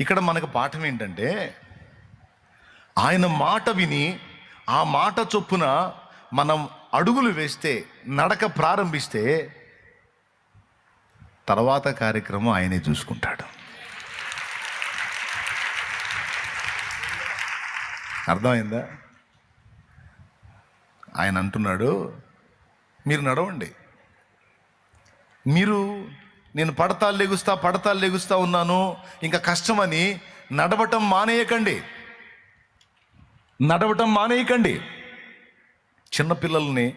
ఇక్కడ మనకు పాఠం ఏంటంటే ఆయన మాట విని ఆ మాట చొప్పున మనం అడుగులు వేస్తే నడక ప్రారంభిస్తే తర్వాత కార్యక్రమం ఆయనే చూసుకుంటాడు. అర్థమైందా? ఆయన అంటున్నాడు మీరు నడవండి. మీరు నేను పడతాలు లెగుస్తా పడతాలు లెగుస్తా ఉన్నాను. ఇంకా కష్టమని నడవటం మానేయకండి. నడవటం మానేయకండి. చిన్నపిల్లల్ని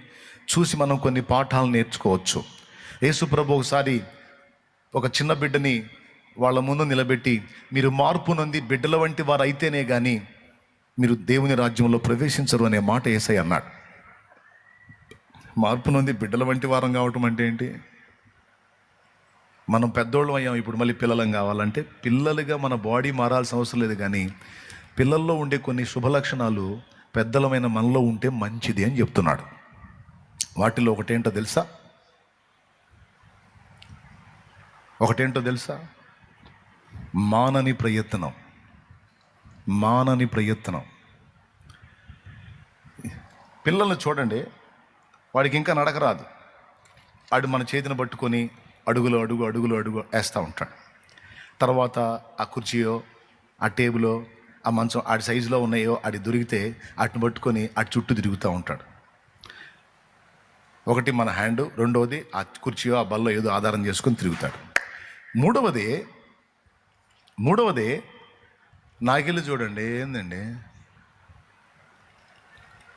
చూసి మనం కొన్ని పాఠాలు నేర్చుకోవచ్చు. యేసుప్రభు ఒకసారి ఒక చిన్న బిడ్డని వాళ్ళ ముందు నిలబెట్టి మీరు మార్పు నొంది బిడ్డల వంటి వారు అయితేనే కానీ మీరు దేవుని రాజ్యంలో ప్రవేశించరు అనే మాట ఏసై అన్నాడు. మార్పు నొంది బిడ్డల వంటి వారం కావటం అంటే ఏంటి? మనం పెద్దోళ్ళం అయ్యాం ఇప్పుడు మళ్ళీ పిల్లలం కావాలంటే పిల్లలుగా మన బాడీ మారాల్సిన అవసరం లేదు కానీ పిల్లల్లో ఉండే కొన్ని శుభ లక్షణాలు పెద్దలమైన మనలో ఉంటే మంచిది అని చెప్తున్నాడు. వాటిలో ఒకటేంటో తెలుసా? ఒకటేంటో తెలుసా? మానని ప్రయత్నం. మానని ప్రయత్నం. పిల్లల్ని చూడండి వాడికి ఇంకా నడకరాదు వాడు మన చేతిని పట్టుకొని అడుగులు అడుగు అడుగులు అడుగు వేస్తూ ఉంటాడు. తర్వాత ఆ కుర్చీయో ఆ టేబులో ఆ మంచం ఆడి సైజులో ఉన్నాయో ఆడి దొరికితే వాటిని పట్టుకొని అటు చుట్టూ తిరుగుతూ ఉంటాడు. ఒకటి మన హ్యాండ్ రెండవది ఆ కుర్చీయో ఆ బల్లో ఏదో ఆధారం చేసుకొని తిరుగుతాడు. మూడవది మూడవది నాకెళ్ళి చూడండి ఏందండి?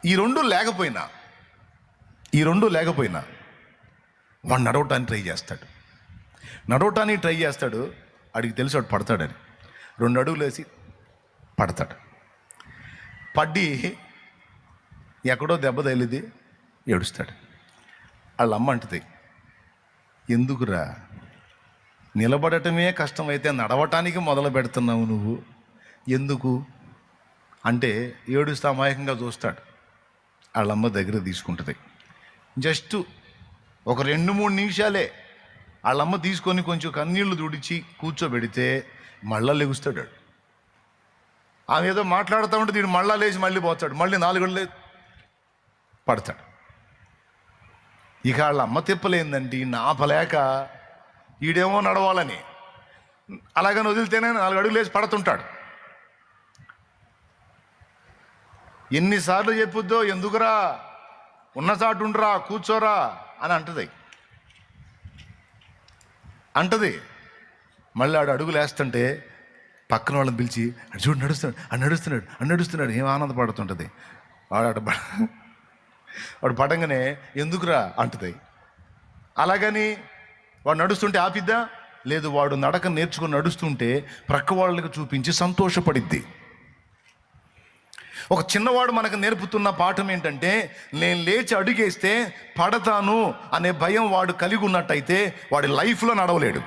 ఈ రెండు లేకపోయినా ఈ రెండు లేకపోయినా వాడు నడవటానికి ట్రై చేస్తాడు. నడవటానికి ట్రై చేస్తాడు అడిగి తెలిసి వాడు పడతాడని. రెండు అడుగులు వేసి పడతాడు. పడ్డి ఎక్కడో దెబ్బ తగిలిది ఏడుస్తాడు. వాళ్ళ అమ్మ అంటది ఎందుకురా? నిలబడటమే కష్టమైతే నడవటానికి మొదలు పెడుతున్నావు నువ్వు. ఎందుకు? అంటే ఏడుస్తూ అమాయకంగా చూస్తాడు. వాళ్ళమ్మ దగ్గర తీసుకుంటుంది. జస్ట్ ఒక రెండు మూడు నిమిషాలే వాళ్ళమ్మ తీసుకొని కొంచెం కన్నీళ్ళు తుడిచి కూర్చోబెడితే మళ్ళా లెగుస్తాడు. ఆమె ఏదో మాట్లాడుతూ ఉంటే దీడు మళ్ళా లేచి మళ్ళీ పోతాడు. మళ్ళీ నాలుగు లే పడతాడు. ఇక వాళ్ళ అమ్మ తిప్పలేందండి నాపలేక ఈడేమో నడవాలని. అలాగని వదిలితేనే నాలుగు అడుగులు లేచి పడుతుంటాడు. ఎన్నిసార్లు చెప్పుద్దో ఎందుకురా? ఉన్న చాటు ఉండరా కూర్చోరా అని అంటది. అంటది. మళ్ళీ ఆడు అడుగులు వేస్తుంటే పక్కన వాళ్ళని పిలిచి అటు చూడు నడుస్తున్నాడు అని నడుస్తున్నాడు అని నడుస్తున్నాడు. ఏం ఆనందపడుతుంటుంది. వాడు అటు వాడు పడంగానే ఎందుకురా? అంటది. అలాగని వాడు నడుస్తుంటే ఆపిద్దా? లేదు వాడు నడక నేర్చుకుని నడుస్తుంటే ప్రక్క వాళ్ళకి చూపించి సంతోషపడిద్ది. ఒక చిన్నవాడు మనకు నేర్పుతున్న పాఠం ఏంటంటే నేను లేచి అడుగేస్తే పడతాను అనే భయం వాడు కలిగి ఉన్నట్టయితే వాడి లైఫ్లో నడవలేడు.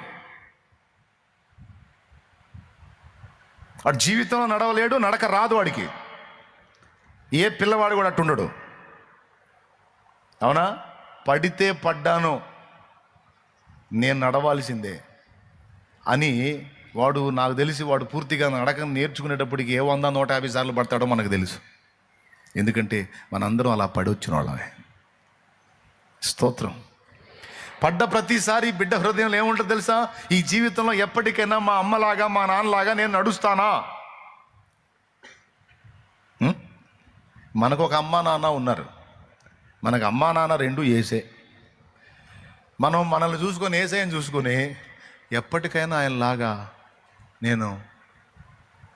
వాడి జీవితంలో నడవలేడు నడక రాదు వాడికి. ఏ పిల్లవాడు కూడా అట్టుండడు అవునా? పడితే పడ్డాను. నేను నడవాల్సిందే అని వాడు నాకు తెలిసి వాడు పూర్తిగా నడక నేర్చుకునేటప్పటికి ఏ వంద నూట యాభై సార్లు పడతాడో మనకు తెలుసు. ఎందుకంటే మనందరం అలా పడి వచ్చిన వాళ్ళమే. స్తోత్రం. పడ్డ ప్రతిసారి బిడ్డ హృదయంలో ఏముంటుందో తెలుసా? ఈ జీవితంలో ఎప్పటికైనా మా అమ్మలాగా మా నాన్నలాగా నేను నడుస్తానా? మనకు ఒక అమ్మ నాన్న ఉన్నారు. మనకు అమ్మా నాన్న రెండు ఏసే. మనం మనల్ని చూసుకొని ఏసైని చూసుకొని ఎప్పటికైనా ఆయనలాగా నేను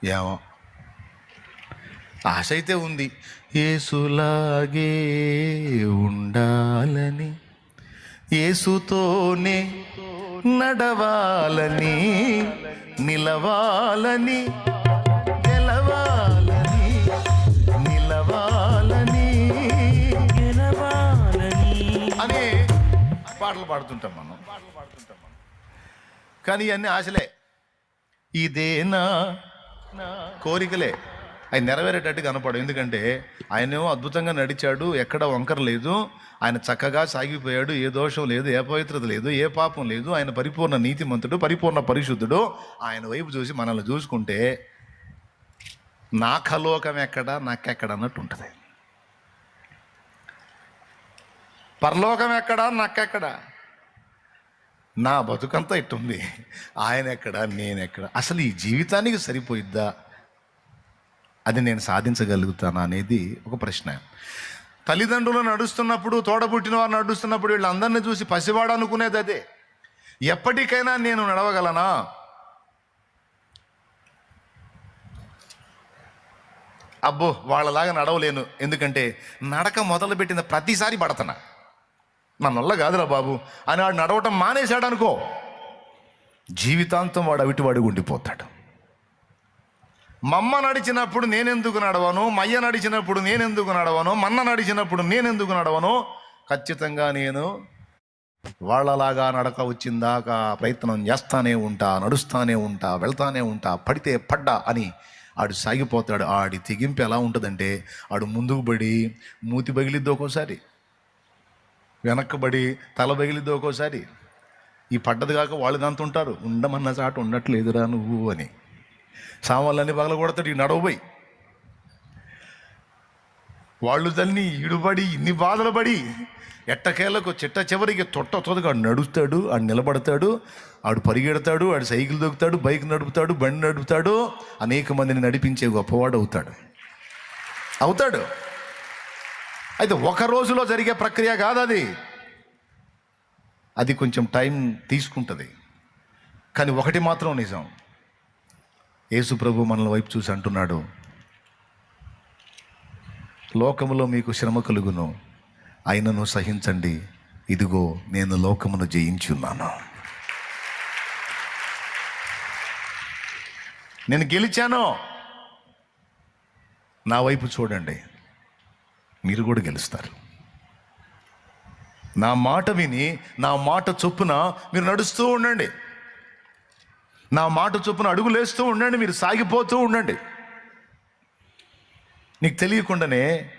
ఏమో. ఆశ అయితే ఉంది. ఏసులాగే ఉండాలని ఏసుతోనే నడవాలని నిలవాలని గెలవాలని నిలవాలని. అని పాటలు పాడుతుంటాం మనం పాటలు పాడుతుంటాం మనం. కానీ ఇవన్నీ ఆశలే. ఇదేనా? కోరికలే. ఆయన నెరవేరేటట్టు కనపడు. ఎందుకంటే ఆయనేమో అద్భుతంగా నడిచాడు ఎక్కడ వంకర లేదు. ఆయన చక్కగా సాగిపోయాడు. ఏ దోషం లేదు ఏ పవిత్రత లేదు ఏ పాపం లేదు. ఆయన పరిపూర్ణ నీతిమంతుడు పరిపూర్ణ పరిశుద్ధుడు. ఆయన వైపు చూసి మనల్ని చూసుకుంటే నా కలోకం ఎక్కడ నాకెక్కడ అన్నట్టు ఉంటుంది. పరలోకం ఎక్కడా నాకెక్కడ? నా బతుకంతా ఇట్టుంది. ఆయన ఎక్కడ నేనెక్కడ? అసలు ఈ జీవితానికి సరిపోయిద్దా? అది నేను సాధించగలుగుతానా అనేది ఒక ప్రశ్న. తల్లిదండ్రులు నడుస్తున్నప్పుడు తోడబుట్టిన వారు నడుస్తున్నప్పుడు వీళ్ళందరినీ చూసి పసివాడు అనుకునేది అదే. ఎప్పటికైనా నేను నడవగలనా? అబ్బో వాళ్ళలాగా నడవలేను. ఎందుకంటే నడక మొదలుపెట్టిన ప్రతిసారి పడతనా. నా నల్ల కాదురా బాబు అని వాడు నడవటం మానేశాడు అనుకో జీవితాంతం వాడు అవిటి ఉండిపోతాడు. మమ్మ నడిచినప్పుడు నేనెందుకు నడవను? మయ్య నడిచినప్పుడు నేనెందుకు నడవను? మన్న నడిచినప్పుడు నేనెందుకు నడవను? ఖచ్చితంగా నేను వాళ్ళలాగా నడక వచ్చిందాకా ప్రయత్నం చేస్తానే ఉంటా నడుస్తానే ఉంటా వెళ్తానే ఉంటా పడితే పడ్డా అని ఆడు సాగిపోతాడు. ఆడి తెగింపు ఎలా ఉంటుందంటే ఆడు ముందుకు పడి మూతి పగిలిద్ది ఒక్కోసారి. వెనక్కబడి తల పగిలిద్ది ఒక్కోసారి. ఈ పడ్డది కాక వాళ్ళు దాంతో ఉంటారు. ఉండమన్న చాట ఉండట్లేదురా నువ్వు అని. సామాన్లన్నీ పగల కొడతాడు ఈ నడవబోయి. వాళ్ళు తల్లి ఈడుపడి ఇన్ని బాధలు పడి ఎట్టకేళ్ళకు చిట్ట చివరికి తొట్ట తొదగా ఆడు నడుస్తాడు ఆడు నిలబడతాడు ఆడు పరిగెడతాడు ఆడు సైకిల్ దొక్కుతాడు బైక్ నడుపుతాడు బండి నడుపుతాడు అనేక మందిని నడిపించే గొప్పవాడు అవుతాడు. అవుతాడు. అయితే ఒక రోజులో జరిగే ప్రక్రియ కాదు అది. అది కొంచెం టైం తీసుకుంటుంది. కానీ ఒకటి మాత్రం నిజం. యేసు ప్రభు మనల వైపు చూసి అంటున్నాడు లోకములో మీకు శ్రమ కలుగును. అయినను సహించండి. ఇదిగో నేను లోకమును జయించి ఉన్నాను నేను గెలిచాను. నా వైపు చూడండి. మీరు కూడా గెలుస్తారు. నా మాట విని నా మాట చొప్పున మీరు నడుస్తూ ఉండండి. నా మాట చొప్పున అడుగులేస్తూ ఉండండి మీరు సాగిపోతూ ఉండండి. నీకు తెలియకుండానే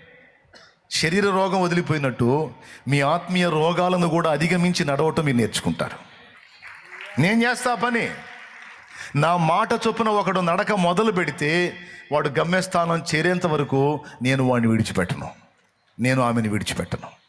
శరీర రోగం వదిలిపోయినట్టు మీ ఆత్మీయ రోగాలను కూడా అధిగమించి నడవటం మీరు నేర్చుకుంటారు. నేను చేస్తా పని. నా మాట చొప్పున ఒకడు నడక మొదలు పెడితే వాడు గమ్యస్థానం చేరేంత వరకు నేను వాడిని విడిచిపెట్టను. నేను ఆమెను విడిచిపెట్టను.